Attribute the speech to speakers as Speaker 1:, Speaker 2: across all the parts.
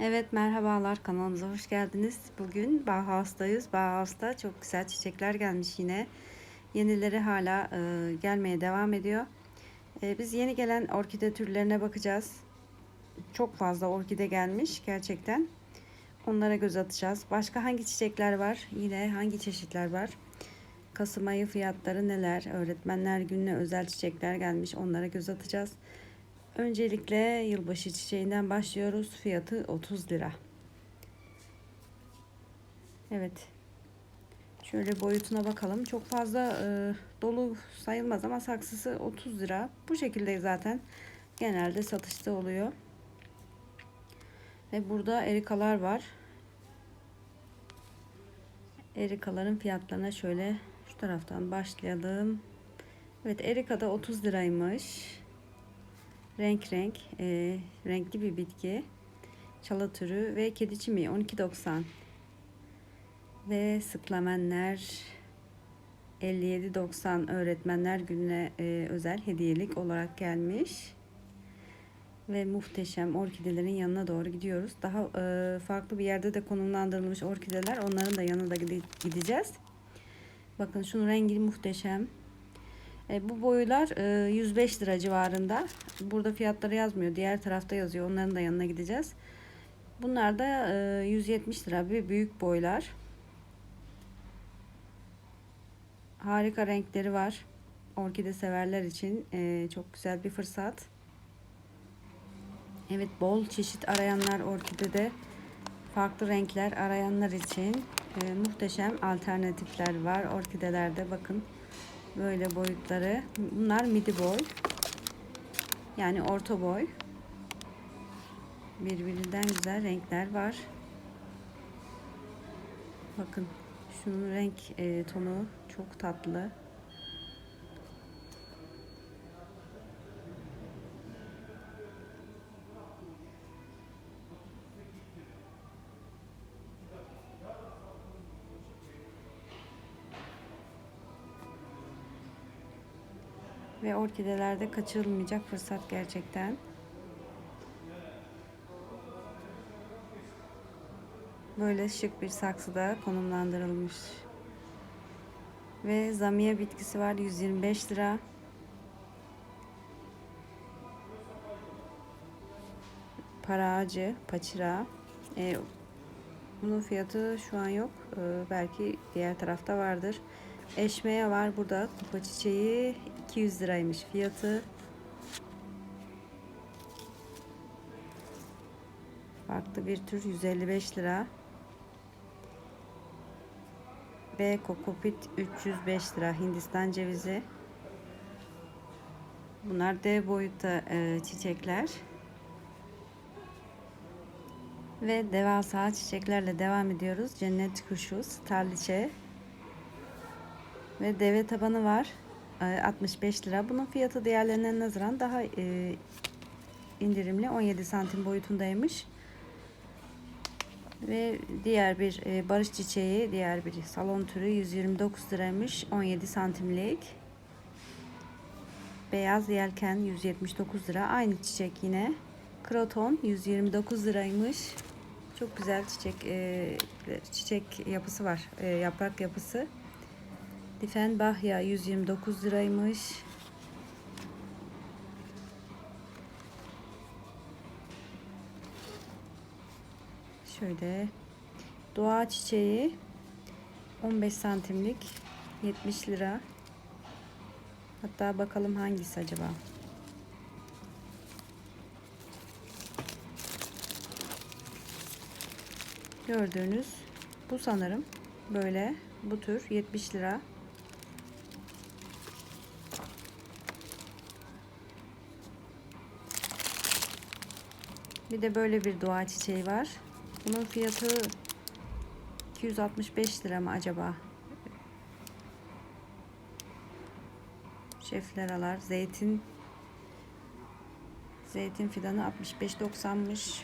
Speaker 1: Evet merhabalar kanalımıza hoş geldiniz. Bugün Bauhaus'tayız. Bauhaus'ta çok güzel çiçekler gelmiş yine. Yenileri hala e, gelmeye devam ediyor. E, biz yeni gelen orkide türlerine bakacağız. Çok fazla orkide gelmiş gerçekten. Onlara göz atacağız. Başka hangi çiçekler var? Yine hangi çeşitler var? Kasım ayı fiyatları neler? Öğretmenler gününe özel çiçekler gelmiş. Onlara göz atacağız. Öncelikle yılbaşı çiçeğinden başlıyoruz. Fiyatı 30 lira. Evet. Şöyle boyutuna bakalım. Çok fazla e, dolu sayılmaz ama saksısı 30 lira. Bu şekilde zaten genelde satışta oluyor. Ve burada erikalar var. Erikaların fiyatlarına şöyle şu taraftan başlayalım. Evet erika da 30 liraymış renk renk e, renkli bir bitki çalı türü ve kedi çimi 12.90 ve sıklamenler 57.90 öğretmenler gününe e, özel hediyelik olarak gelmiş ve muhteşem orkidelerin yanına doğru gidiyoruz. Daha e, farklı bir yerde de konumlandırılmış orkideler onların da yanına da gideceğiz. Bakın şunun rengi muhteşem. E, bu boyular e, 105 lira civarında. Burada fiyatları yazmıyor. Diğer tarafta yazıyor. Onların da yanına gideceğiz. Bunlar da e, 170 lira bir büyük boylar. Harika renkleri var. Orkide severler için e, çok güzel bir fırsat. Evet bol çeşit arayanlar orkidede farklı renkler arayanlar için e, muhteşem alternatifler var orkidelerde bakın. Böyle boyutları. Bunlar midi boy. Yani orta boy. Birbirinden güzel renkler var. Bakın şunun renk e, tonu çok tatlı. Ve orkidelerde kaçırılmayacak fırsat gerçekten. Böyle şık bir saksıda konumlandırılmış. Ve zamiye bitkisi var 125 lira. Para ağacı, paçira. Ee, bunun fiyatı şu an yok. Ee, belki diğer tarafta vardır. Eşmeye var burada. Kupa çiçeği 200 liraymış fiyatı. Farklı bir tür 155 lira. Ve kokopit 305 lira Hindistan cevizi. Bunlar dev boyutta e, çiçekler. Ve devasa çiçeklerle devam ediyoruz. Cennet kuşu, starliçe ve deve tabanı var. 65 e, lira. Bunun fiyatı diğerlerine nazaran daha e, indirimli. 17 santim boyutundaymış. Ve diğer bir e, barış çiçeği, diğer bir salon türü 129 liraymış. 17 santimlik. Beyaz yelken 179 lira. Aynı çiçek yine. Kroton 129 liraymış. Çok güzel çiçek çiçek yapısı var. yaprak yapısı. Difenbahya 129 liraymış. Şöyle doğa çiçeği 15 santimlik 70 lira. Hatta bakalım hangisi acaba? Gördüğünüz bu sanırım böyle bu tür 70 lira. Bir de böyle bir dua çiçeği var. Bunun fiyatı 265 lira mı acaba? Şefleralar, zeytin zeytin fidanı 65.90'mış.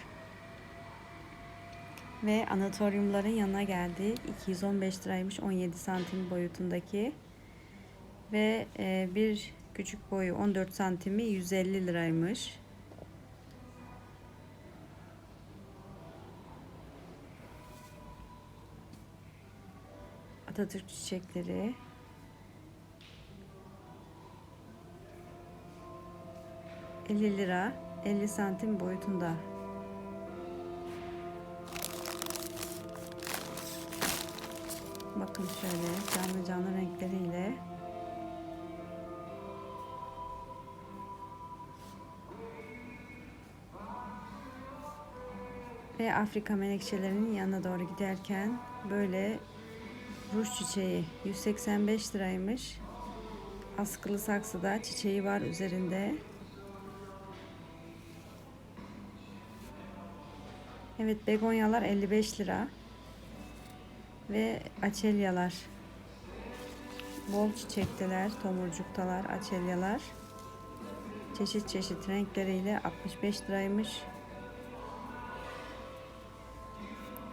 Speaker 1: Ve anatoryumların yanına geldi. 215 liraymış 17 santim boyutundaki. Ve e, bir küçük boyu 14 santimi 150 liraymış. Atatürk çiçekleri. ...50 lira, 50 santim boyutunda. Bakın şöyle canlı canlı renkleriyle. Ve Afrika menekşelerinin yanına doğru giderken böyle ruj çiçeği 185 liraymış. Askılı saksıda çiçeği var üzerinde. Evet begonyalar 55 lira. Ve açelyalar. Bol çiçekteler, tomurcuktalar, açelyalar. Çeşit çeşit renkleriyle 65 liraymış.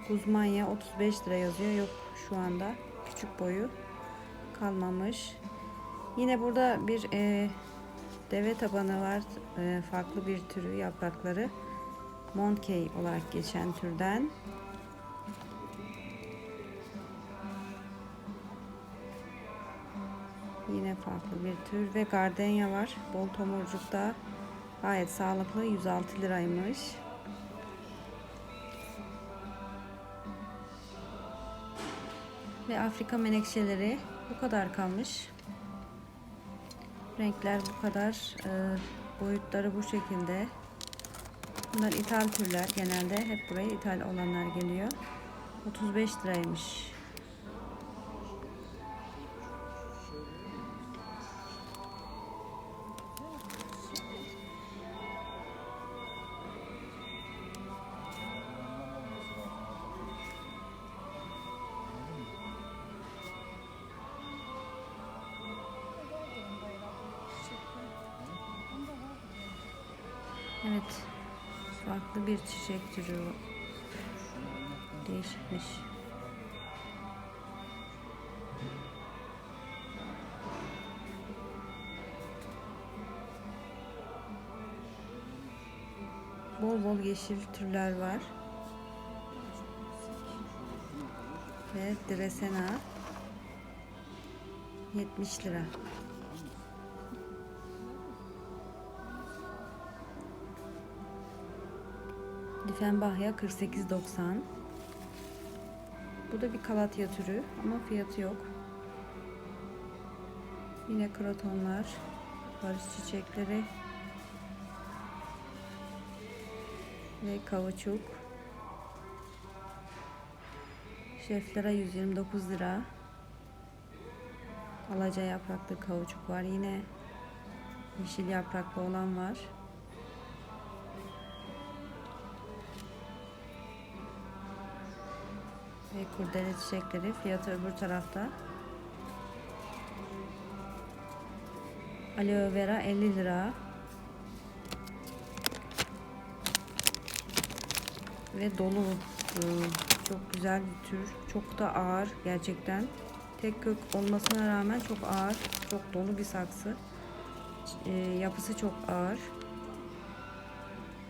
Speaker 1: Guzmanya 35 lira yazıyor. Yok şu anda küçük boyu kalmamış. Yine burada bir e, deve tabanı var. E, farklı bir türü yaprakları. Monkey olarak geçen türden. Yine farklı bir tür ve gardenya var. Bol tomurcukta. Gayet sağlıklı. 106 liraymış. Ve Afrika menekşeleri bu kadar kalmış. Renkler bu kadar. E, boyutları bu şekilde. Bunlar ithal türler. Genelde hep buraya ithal olanlar geliyor. 35 liraymış. Bir çiçek türü. o. Değişikmiş. Bol bol yeşil türler var. Ve Dresena 70 lira. Difenbahya 48.90. Bu da bir kalatya türü ama fiyatı yok. Yine kratonlar, barış çiçekleri ve kavuçuk. Şeflere 129 lira. Alaca yapraklı kavuçuk var. Yine yeşil yapraklı olan var. Kurdele çiçekleri fiyatı öbür tarafta. Aloe vera 50 lira. Ve dolu. e, Çok güzel bir tür. Çok da ağır gerçekten. Tek kök olmasına rağmen çok ağır. Çok dolu bir saksı. E, Yapısı çok ağır.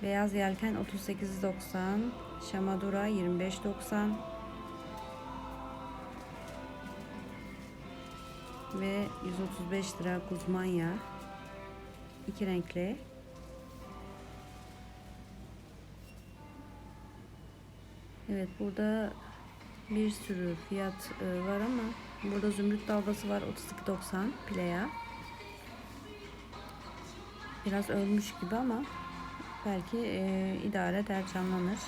Speaker 1: Beyaz yelken 38.90. Şamadura 25.90. ve 135 lira guzmanya iki renkli. Evet burada bir sürü fiyat e, var ama burada zümrüt dalgası var 32.90 playa. Biraz ölmüş gibi ama belki e, idare eder canlanır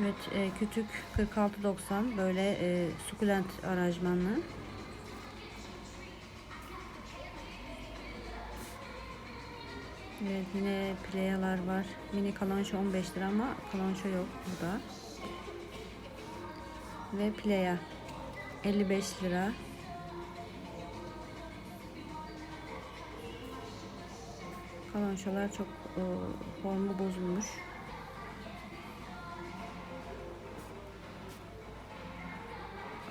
Speaker 1: Evet, e, kütük 46.90 böyle e, sukulent aranjmanlı. Evet, yine pleyalar var. Mini kalonşo 15 lira ama kalonşo yok burada. Ve pleya 55 lira. Kalonşolar çok e, formu bozulmuş.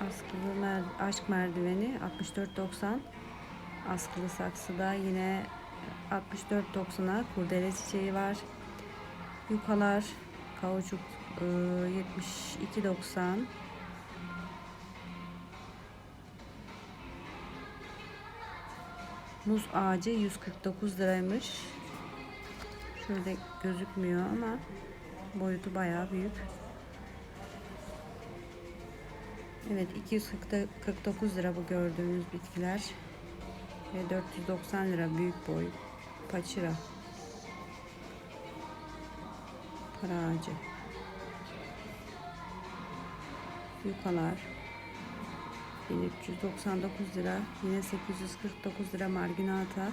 Speaker 1: Askılı mer aşk merdiveni 64.90 askılı saksıda yine 64.90'a kurdele çiçeği var yukalar kauçuk e, 72.90 Muz ağacı 149 liraymış. Şöyle gözükmüyor ama boyutu bayağı büyük. Evet 249 lira bu gördüğünüz bitkiler. Ve 490 lira büyük boy. Paçira. Para ağacı. Yukalar. 1399 lira. Yine 849 lira marginata.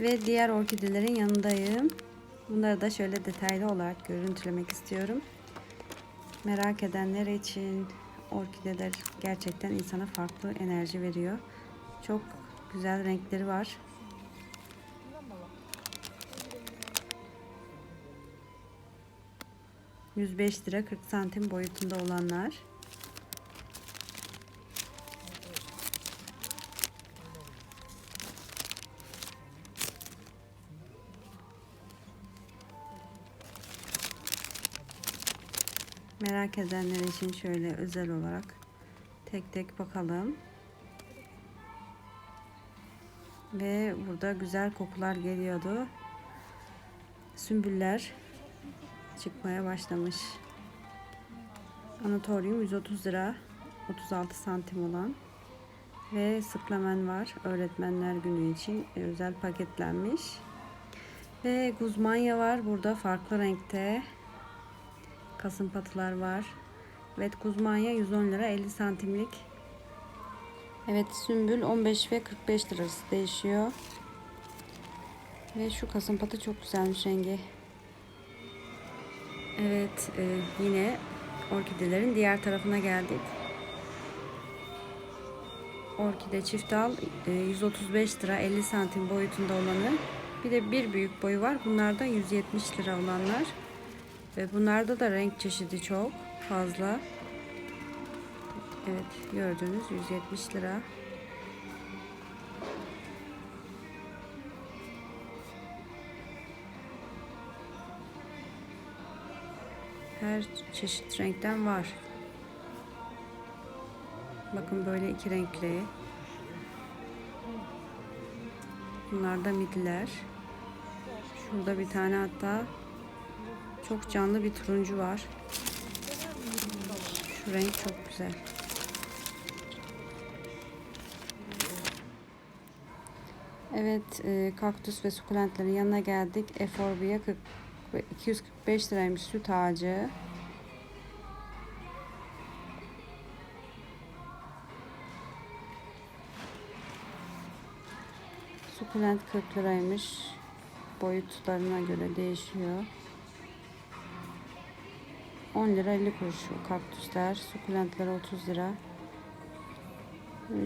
Speaker 1: Ve diğer orkidelerin yanındayım. Bunları da şöyle detaylı olarak görüntülemek istiyorum. Merak edenler için orkideler gerçekten insana farklı enerji veriyor. Çok güzel renkleri var. ...105 lira 40 santim boyutunda olanlar. Merak edenler için şöyle özel olarak tek tek bakalım. Ve burada güzel kokular geliyordu. Sümbüller çıkmaya başlamış. Anatoryum 130 lira 36 santim olan ve sıklamen var öğretmenler günü için özel paketlenmiş ve guzmanya var burada farklı renkte kasım patılar var. Evet guzmanya 110 lira 50 santimlik. Evet sümbül 15 ve 45 lirası değişiyor. Ve şu kasım patı çok güzelmiş rengi. Evet e, yine orkidelerin diğer tarafına geldik. Orkide çift al 135 lira 50 santim boyutunda olanı. Bir de bir büyük boyu var. Bunlar da 170 lira olanlar ve bunlarda da renk çeşidi çok fazla. Evet gördüğünüz 170 lira. Her çeşit renkten var. Bakın böyle iki renkli. Bunlar da midler. Şurada bir tane hatta çok canlı bir turuncu var şu renk çok güzel Evet, e, kaktüs ve sukulentlerin yanına geldik. Eforbiye 40 ve 245 liraymış süt ağacı. Sukulent 40 liraymış. Boyutlarına göre değişiyor. 10 lira 50 kuruş kaktüsler. Sukulentler 30 lira.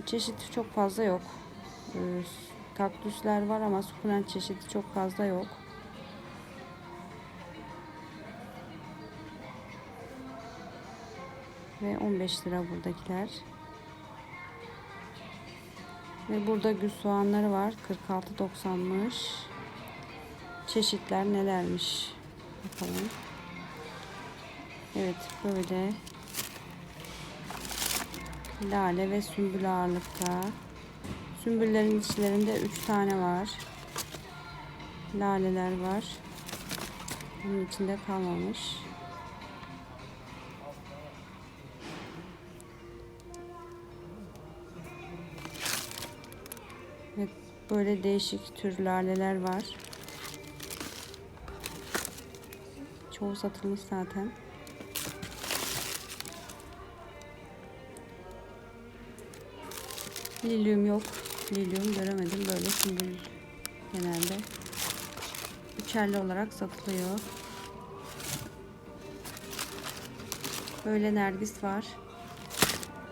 Speaker 1: Çeşit çok fazla yok. Ee, Kaktüsler var ama sukulent çeşidi çok fazla yok. Ve 15 lira buradakiler. Ve burada gül soğanları var. 46.90'mış. Çeşitler nelermiş? Bakalım. Evet böyle lale ve sümbül ağırlıkta. Sümbüllerin içlerinde 3 tane var. Laleler var. Bunun içinde kalmamış. Evet, böyle değişik tür laleler var. Çoğu satılmış zaten. Lilyum yok. Lilyum göremedim. Böyle sümbül genelde. Üçerli olarak satılıyor. Böyle nergis var.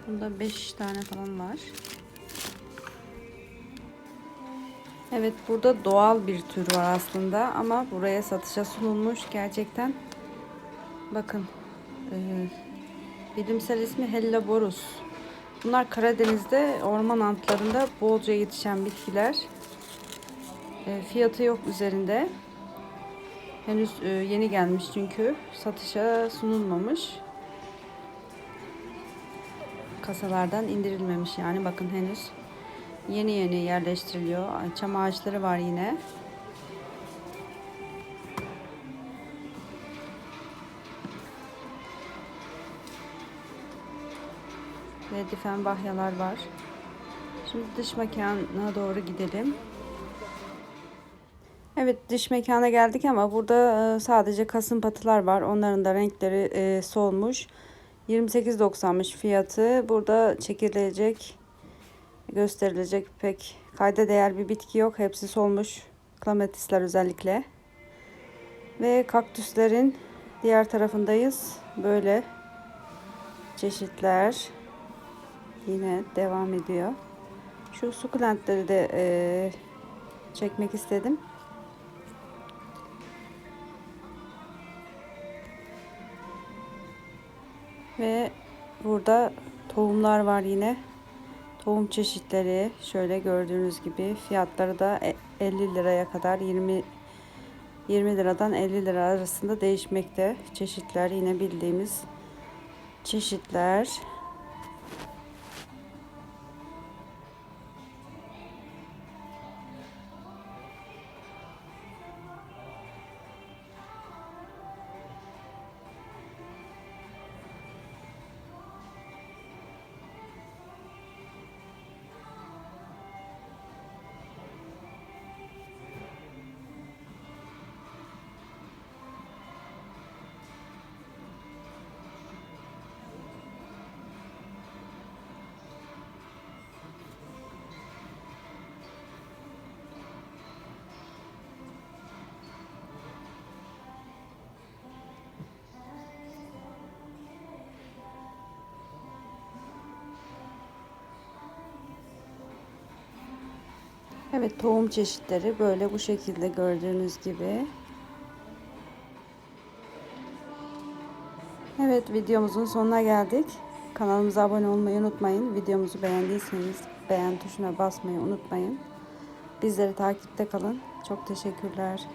Speaker 1: Bunda 5 tane falan var. Evet burada doğal bir tür var aslında ama buraya satışa sunulmuş gerçekten. Bakın e, Bilimsel ismi Helleborus. Bunlar Karadeniz'de orman antlarında bolca yetişen bitkiler. E, fiyatı yok üzerinde. Henüz e, yeni gelmiş çünkü satışa sunulmamış. Kasalardan indirilmemiş yani bakın henüz yeni yeni yerleştiriliyor. Çam ağaçları var yine. Ve difen bahyalar var. Şimdi dış mekana doğru gidelim. Evet dış mekana geldik ama burada e, sadece kasım patılar var. Onların da renkleri e, solmuş. 28.90'mış fiyatı. Burada çekilecek, gösterilecek pek kayda değer bir bitki yok. Hepsi solmuş. Klamatisler özellikle. Ve kaktüslerin diğer tarafındayız. Böyle çeşitler yine devam ediyor. Şu sukulentleri de e, çekmek istedim. Ve burada tohumlar var yine. Tohum çeşitleri şöyle gördüğünüz gibi fiyatları da 50 liraya kadar 20 20 liradan 50 lira arasında değişmekte. Çeşitler yine bildiğimiz çeşitler. Evet tohum çeşitleri böyle bu şekilde gördüğünüz gibi. Evet videomuzun sonuna geldik. Kanalımıza abone olmayı unutmayın. Videomuzu beğendiyseniz beğen tuşuna basmayı unutmayın. Bizleri takipte kalın. Çok teşekkürler.